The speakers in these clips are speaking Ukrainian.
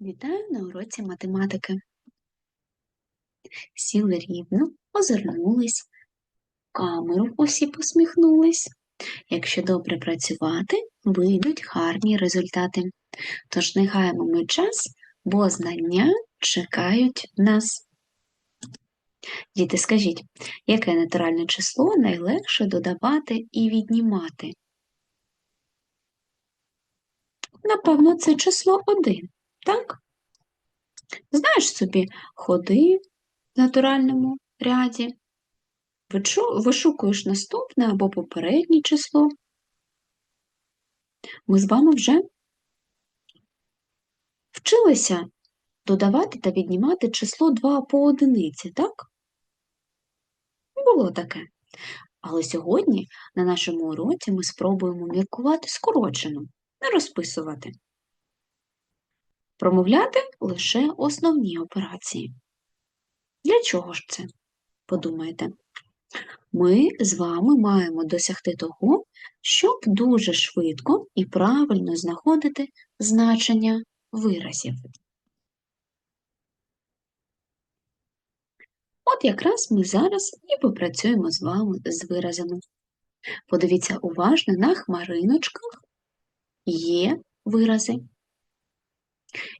Вітаю на уроці математики. Сіли рівно, озирнулись, камеру усі посміхнулись. Якщо добре працювати, вийдуть гарні результати. Тож не гаємо ми час, бо знання чекають нас. Діти, скажіть, яке натуральне число найлегше додавати і віднімати? Напевно, це число 1, так? Знаєш собі ходи в натуральному ряді, вишукуєш наступне або попереднє число. Ми з вами вже вчилися додавати та віднімати число 2 по одиниці, так? Було таке. Але сьогодні на нашому уроці ми спробуємо міркувати скорочено, не розписувати. Промовляти лише основні операції. Для чого ж це? Подумайте. Ми з вами маємо досягти того, щоб дуже швидко і правильно знаходити значення виразів. От якраз ми зараз і попрацюємо з вами з виразами. Подивіться уважно, на хмариночках є вирази.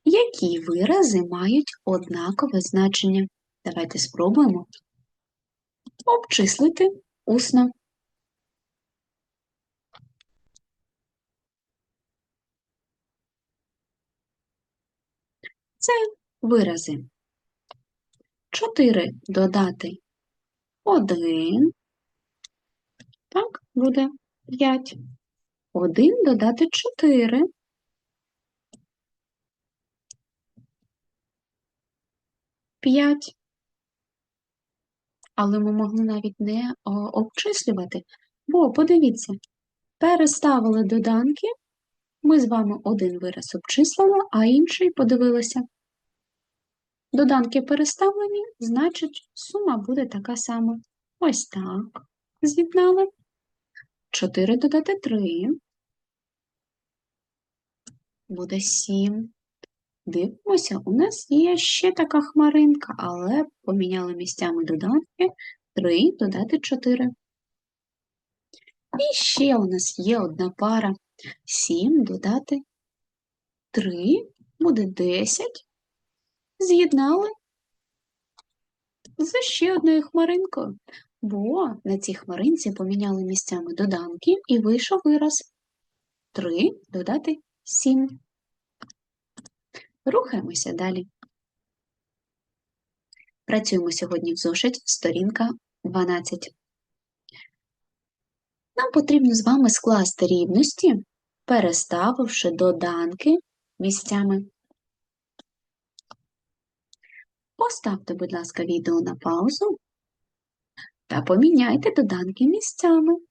Які вирази мають однакове значення? Давайте спробуємо обчислити усно. Це вирази. 4 додати 1, так, буде 5. 1 додати 4. 5. Але ми могли навіть не обчислювати, бо, подивіться, переставили доданки, ми з вами один вираз обчислили, а інший подивилися. Доданки переставлені, значить, сума буде така сама. Ось так. З'єднали. 4 додати 3. Буде 7. Дивимося, у нас є ще така хмаринка, але поміняли місцями доданки 3 додати 4. І ще у нас є одна пара 7 додати 3 буде 10. З'єднали з ще одною хмаринкою, бо на цій хмаринці поміняли місцями доданки і вийшов вираз 3 додати 7. Рухаємося далі. Працюємо сьогодні в зошиті, сторінка 12. Нам потрібно з вами скласти рівності, переставивши доданки місцями. Поставте, будь ласка, відео на паузу та поміняйте доданки місцями.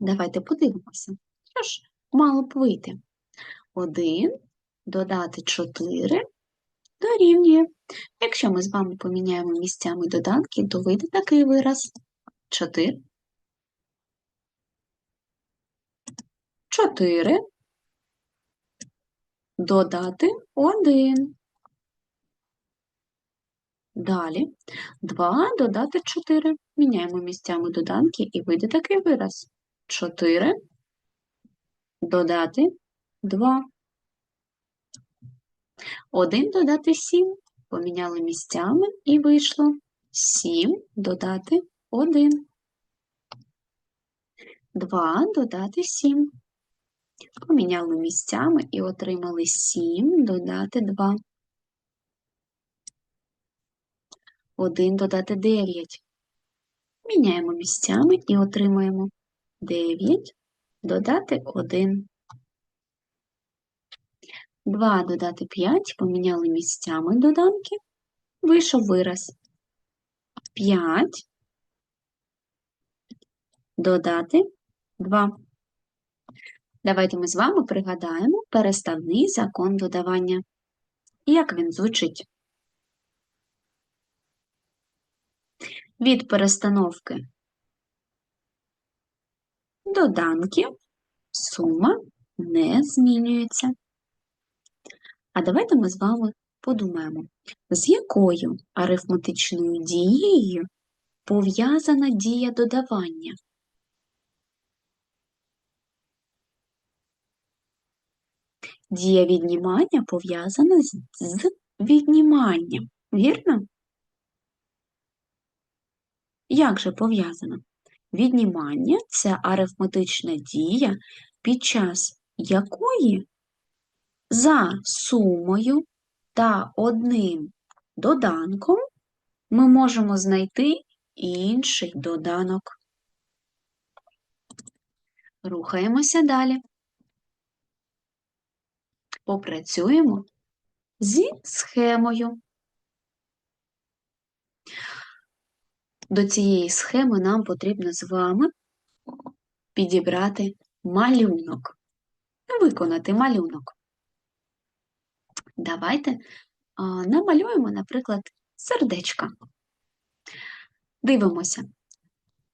Давайте подивимося. Що ж мало б вийти? 1 додати 4 дорівнює. Якщо ми з вами поміняємо місцями доданки, то вийде такий вираз 4. 4 додати 1. Далі 2 додати 4. Міняємо місцями доданки і вийде такий вираз. 4 додати 2. 1 додати 7. Поміняли місцями і вийшло 7 додати 1. 2 додати 7. Поміняли місцями і отримали 7 додати 2. 1 додати 9. Міняємо місцями і отримаємо 9 додати 1. 2 додати 5, поміняли місцями доданки, вийшов вираз. 5 додати 2. Давайте ми з вами пригадаємо переставний закон додавання. Як він звучить? Від перестановки доданків сума не змінюється. А давайте ми з вами подумаємо, з якою арифметичною дією пов'язана дія додавання? Дія віднімання пов'язана з відніманням, вірно? Як же пов'язано? Віднімання це арифметична дія, під час якої за сумою та одним доданком ми можемо знайти інший доданок. Рухаємося далі. Попрацюємо зі схемою. До цієї схеми нам потрібно з вами підібрати малюнок, виконати малюнок. Давайте намалюємо, наприклад, сердечка. Дивимося,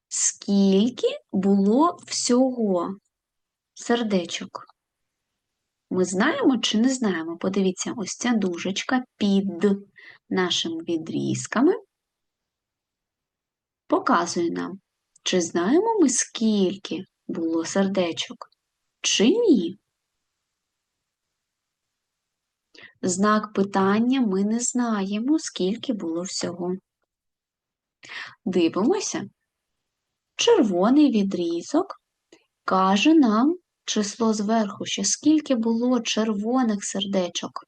скільки було всього сердечок. Ми знаємо чи не знаємо? Подивіться, ось ця дужечка під нашими відрізками показує нам, чи знаємо ми, скільки було сердечок, чи ні. Знак питання ми не знаємо, скільки було всього. Дивимося. Червоний відрізок каже нам число зверху, що скільки було червоних сердечок.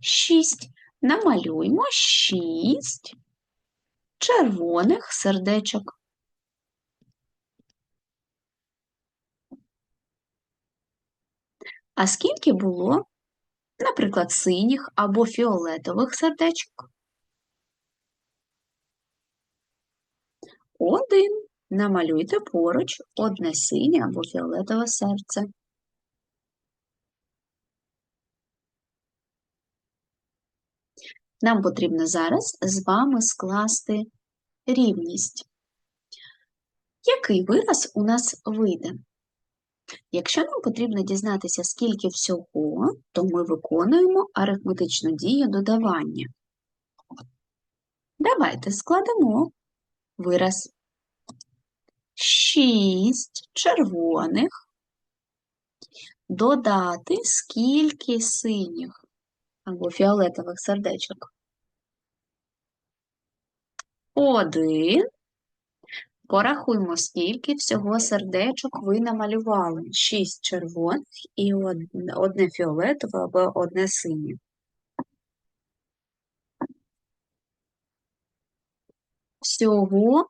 Шість. Намалюємо шість червоних сердечок. А скільки було, наприклад, синіх або фіолетових сердечок? Один. Намалюйте поруч одне синє або фіолетове серце. Нам потрібно зараз з вами скласти рівність. Який вираз у нас вийде? Якщо нам потрібно дізнатися, скільки всього, то ми виконуємо арифметичну дію додавання. Давайте складемо вираз 6 червоних, додати скільки синіх або фіолетових сердечок. Один. Порахуймо, скільки всього сердечок ви намалювали. Шість червоних і одне фіолетове або одне синє. Всього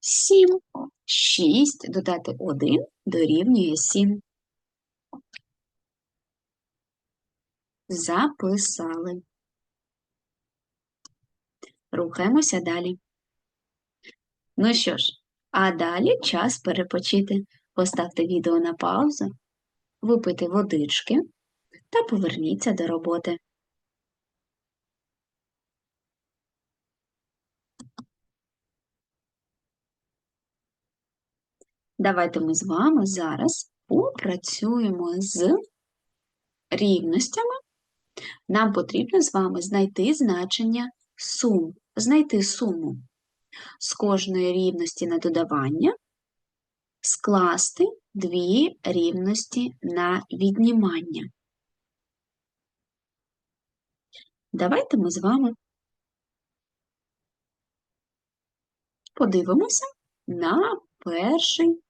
сім. Шість додати один дорівнює сім. Записали. Рухаємося далі. Ну що ж, а далі час перепочити. Поставте відео на паузу, випийте водички та поверніться до роботи. Давайте ми з вами зараз попрацюємо з рівностями. Нам потрібно з вами знайти значення сум, знайти суму з кожної рівності на додавання, скласти дві рівності на віднімання. Давайте ми з вами подивимося на перший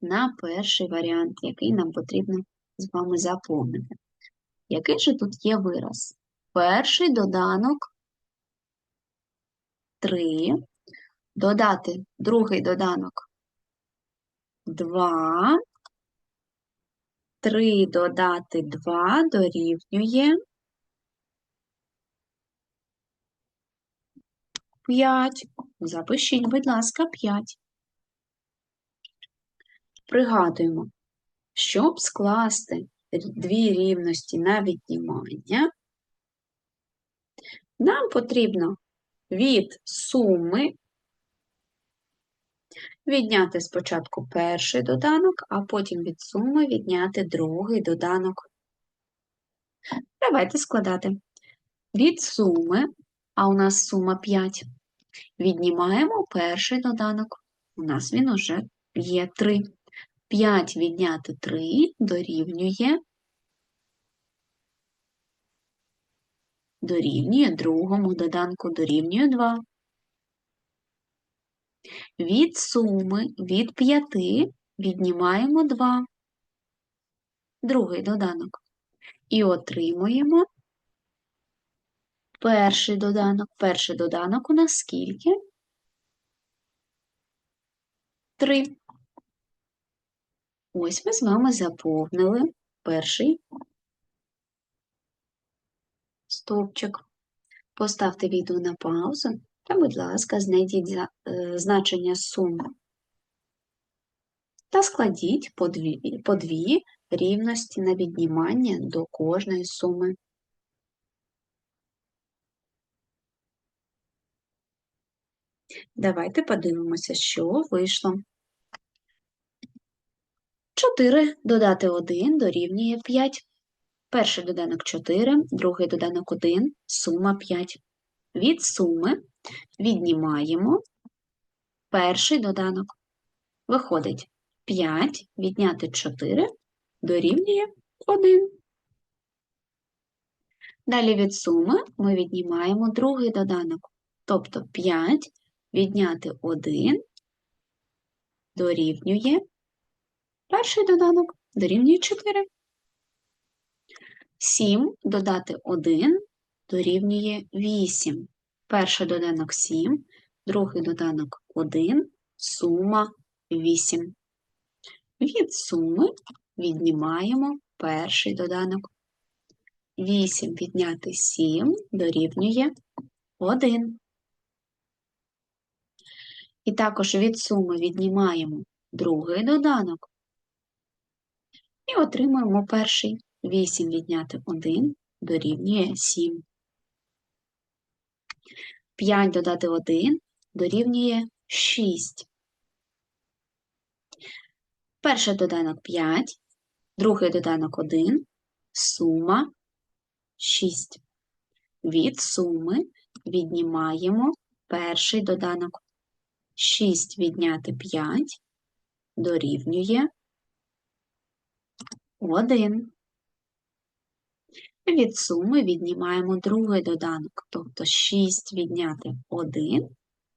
на перший варіант, який нам потрібно з вами заповнити. Який же тут є вираз? Перший доданок 3, додати другий доданок 2, 3 додати 2 дорівнює 5. Запишіть, будь ласка, 5. Пригадуємо, щоб скласти дві рівності на віднімання, нам потрібно від суми Відняти спочатку перший доданок, а потім від суми відняти другий доданок. Давайте складати. Від суми, а у нас сума 5, віднімаємо перший доданок. У нас він уже є 3. 5 відняти 3 дорівнює дорівнює другому доданку дорівнює 2. Від суми від 5 віднімаємо 2, другий доданок. І отримуємо перший доданок. Перший доданок у нас скільки? 3. Ось ми з вами заповнили перший стовпчик. Поставте відео на паузу та, будь ласка, знайдіть е, значення суми та складіть по дві, по дві рівності на віднімання до кожної суми. Давайте подивимося, що вийшло. 4 додати 1 дорівнює 5. Перший доданок 4, другий доданок 1, сума 5. Від суми віднімаємо перший доданок. Виходить 5 відняти 4 дорівнює 1. Далі від суми ми віднімаємо другий доданок. Тобто 5 відняти 1 дорівнює перший доданок дорівнює 4. 7 додати 1 дорівнює 8. Перший доданок 7, другий доданок 1, сума 8. Від суми віднімаємо перший доданок. 8 відняти 7 дорівнює 1. І також від суми віднімаємо другий доданок. І отримуємо перший. 8 відняти 1 дорівнює 7. 5 додати 1 дорівнює 6. Перший доданок 5, другий доданок 1, сума 6. Від суми віднімаємо перший доданок. 6 відняти 5 дорівнює 1. Від суми віднімаємо другий доданок, тобто 6 відняти 1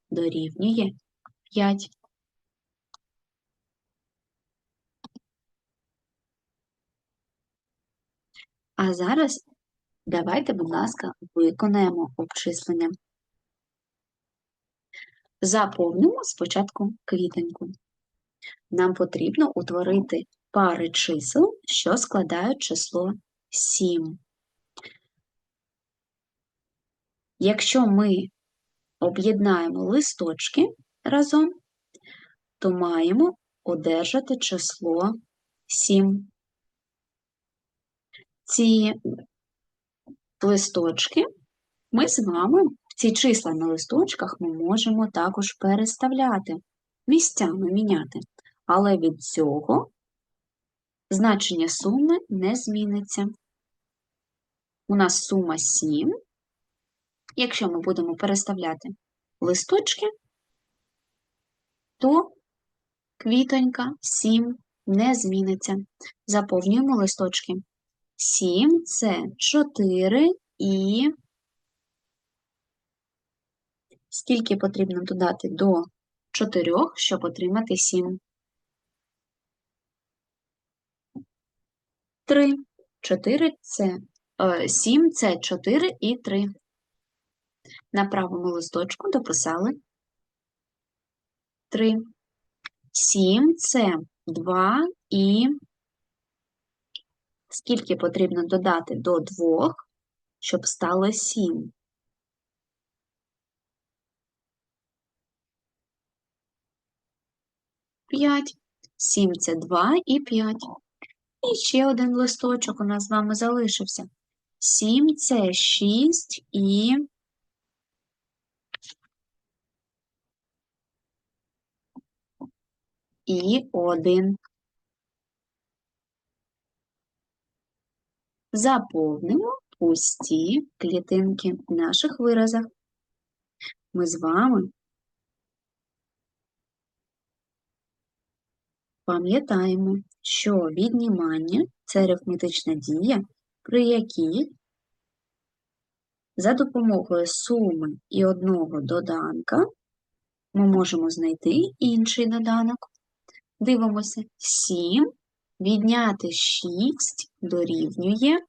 дорівнює 5. А зараз давайте, будь ласка, виконаємо обчислення. Заповнимо спочатку квітеньку. Нам потрібно утворити пари чисел, що складають число 7. Якщо ми об'єднаємо листочки разом, то маємо одержати число 7. Ці листочки ми з вами, ці числа на листочках ми можемо також переставляти, місцями міняти, але від цього значення суми не зміниться. У нас сума 7. Якщо ми будемо переставляти листочки, то квітонька 7 не зміниться. Заповнюємо листочки. 7 це 4 і скільки потрібно додати до 4, щоб отримати 7? 3. 4 це 7 це 4 і 3. На правому листочку дописали 3. 7 це 2 і скільки потрібно додати до 2, щоб стало 7? П'ять. Сім це два і п'ять. І ще один листочок у нас з вами залишився. Сім це шість і і 1. Заповнимо пусті клітинки в наших виразах. Ми з вами пам'ятаємо, що віднімання це арифметична дія, при якій за допомогою суми і одного доданка ми можемо знайти інший доданок. Дивимося, 7 відняти 6 дорівнює.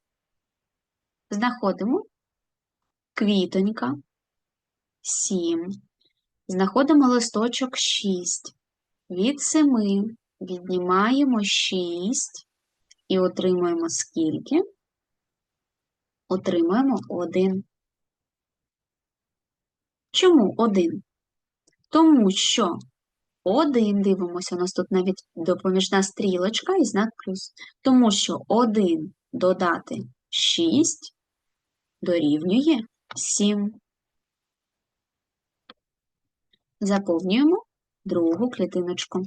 Знаходимо квітонька 7. Знаходимо листочок 6. Від 7 віднімаємо 6 і отримуємо скільки? Отримуємо 1. Чому 1? Тому що 1, дивимося, у нас тут навіть допоміжна стрілочка і знак плюс. Тому що 1 додати 6 дорівнює 7. Заповнюємо другу клітиночку.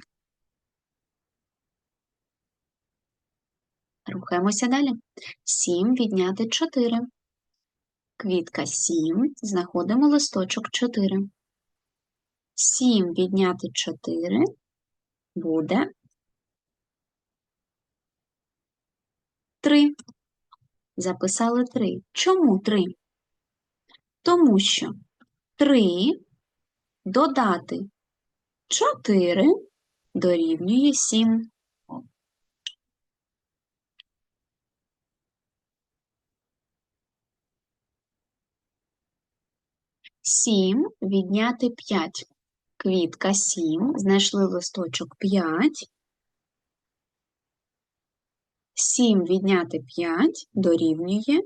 Рухаємося далі. 7 відняти 4. Квітка 7, знаходимо листочок 4. 7 відняти 4 буде 3. Записали 3. Чому 3? Тому що 3 додати 4 дорівнює 7. Сім відняти 5. Квітка 7, знайшли листочок 5. 7 відняти 5 дорівнює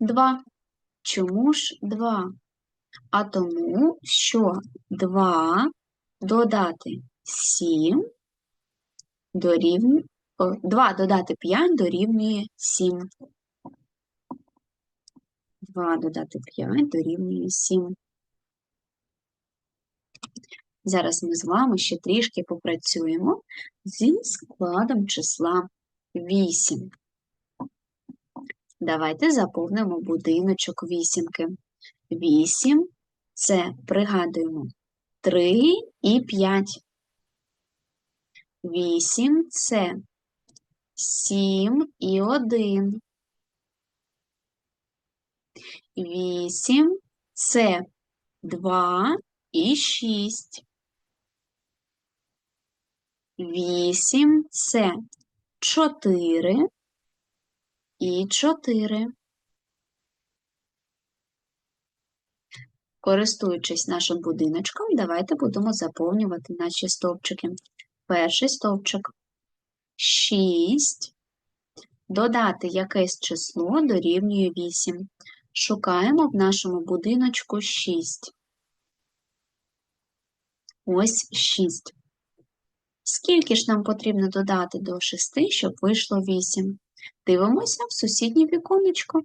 2. Чому ж 2? А тому, що 2 додати 7 дорівнює 2 додати 5 дорівнює 7. 2 додати 5 дорівнює 7. Зараз ми з вами ще трішки попрацюємо зі складом числа 8. Давайте заповнимо будиночок вісімки. 8 – це, пригадуємо, 3 і 5. 8 – це 7 і 1. 8 – це 2 і 6. 8 – це 4 і 4. Користуючись нашим будиночком, давайте будемо заповнювати наші стовпчики. Перший стовпчик 6. Додати якесь число дорівнює 8. Шукаємо в нашому будиночку 6. Ось 6. Скільки ж нам потрібно додати до 6, щоб вийшло 8? Дивимося в сусіднє віконечко.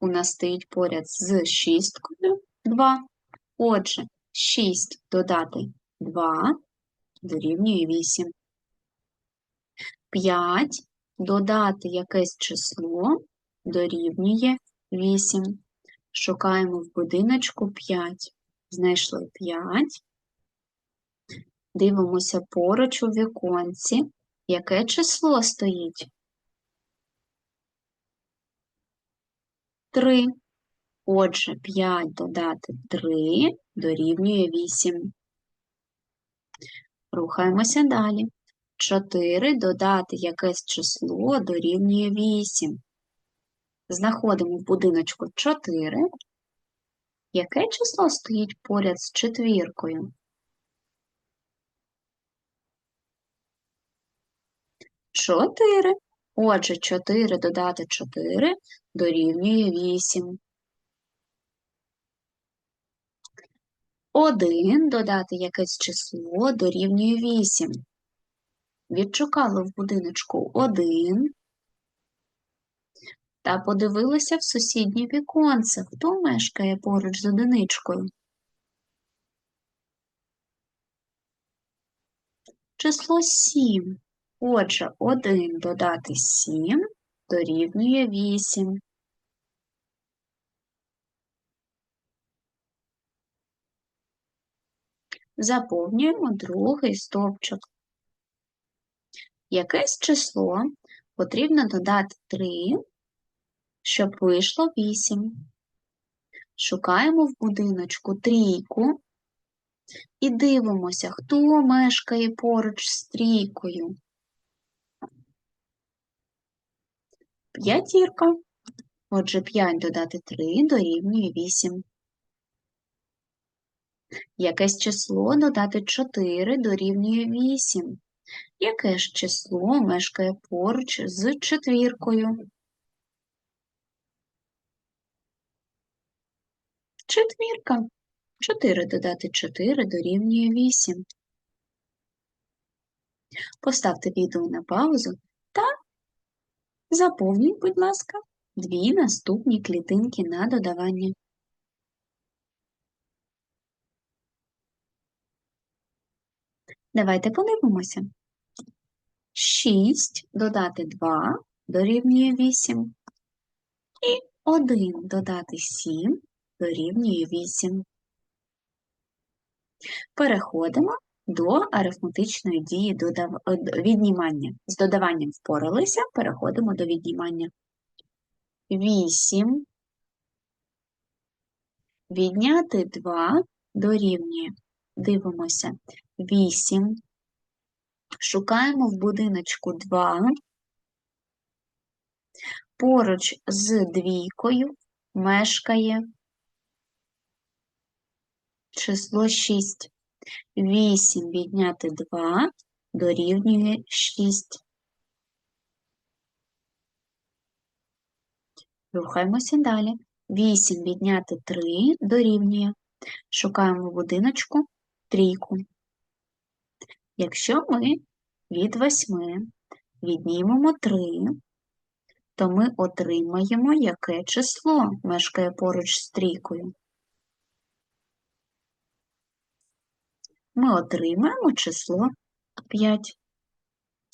У нас стоїть поряд з шісткою 2. Отже, 6 додати 2 дорівнює 8. 5 додати якесь число дорівнює 8. Шукаємо в будиночку 5. Знайшли 5. Дивимося поруч у віконці. Яке число стоїть? 3. Отже, 5 додати 3 дорівнює 8. Рухаємося далі. 4 додати якесь число дорівнює 8. Знаходимо в будиночку 4. Яке число стоїть поряд з четвіркою? 4. Отже, 4 додати 4 дорівнює 8. 1 додати якесь число дорівнює 8. Відшукали в будиночку 1 та подивилася в сусіднє віконце, хто мешкає поруч з одиничкою. Число 7. Отже, один додати 7 дорівнює 8. Заповнюємо другий стовпчик. Якесь число потрібно додати 3 щоб вийшло 8. Шукаємо в будиночку трійку і дивимося, хто мешкає поруч з трійкою. П'ятірка. Отже, 5 додати 3 дорівнює 8. Якесь число додати 4 дорівнює 8. Яке ж число мешкає поруч з четвіркою? Четвірка. 4 додати 4 дорівнює 8. Поставте відео на паузу та заповніть, будь ласка, дві наступні клітинки на додавання. Давайте подивимося. 6 додати 2 дорівнює 8. І 1 додати 7 дорівнює 8. Переходимо до арифметичної дії додав... віднімання. З додаванням впоралися, переходимо до віднімання. 8 відняти 2 дорівнює. Дивимося. 8. Шукаємо в будиночку 2. Поруч з двійкою мешкає число 6. 8 відняти 2 дорівнює 6. Рухаємося далі. 8 відняти 3 дорівнює. Шукаємо будиночку трійку. Якщо ми від 8 віднімемо 3, то ми отримаємо яке число мешкає поруч з трійкою. Ми отримаємо число 5.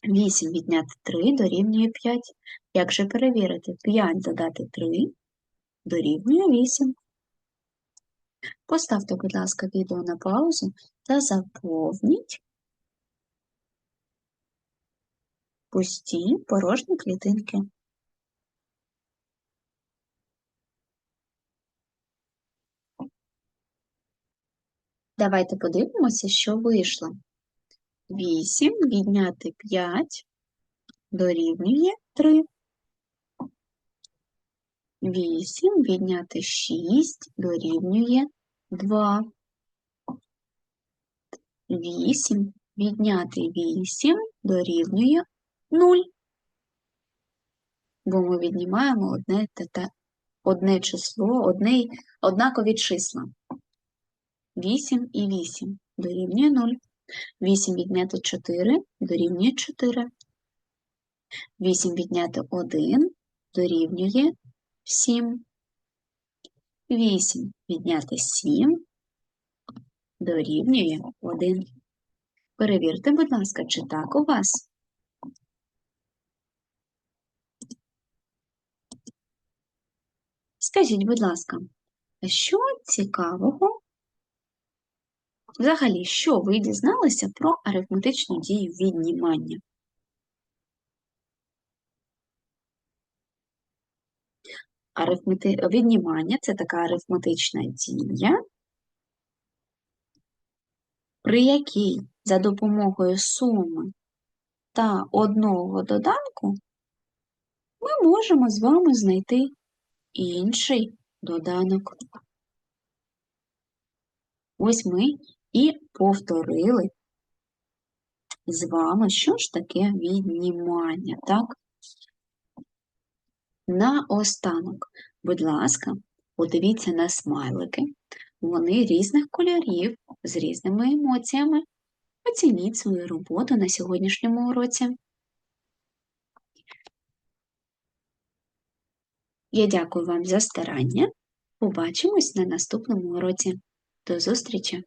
8 відняти 3 дорівнює 5. Як же перевірити? 5 додати 3 дорівнює 8. Поставте, будь ласка, відео на паузу та заповніть пусті порожні клітинки. Давайте подивимося, що вийшло. 8 відняти 5 дорівнює 3. 8 відняти 6 дорівнює 2. 8 відняти 8 дорівнює 0. Бо ми віднімаємо одне одне число, одне, однакові числа. 8 і 8 дорівнює 0. 8 відняти 4 дорівнює 4. 8 відняти 1 дорівнює 7. 8 відняти 7 дорівнює 1. Перевірте, будь ласка, чи так у вас? Скажіть, будь ласка, що цікавого? Взагалі, що ви дізналися про арифметичну дію віднімання? Арифмети... Віднімання це така арифметична дія, при якій за допомогою суми та одного доданку ми можемо з вами знайти інший доданок. Ось ми і повторили з вами, що ж таке віднімання, так? Наостанок, будь ласка, подивіться на смайлики. Вони різних кольорів, з різними емоціями. Оцініть свою роботу на сьогоднішньому уроці. Я дякую вам за старання. Побачимось на наступному уроці. До зустрічі!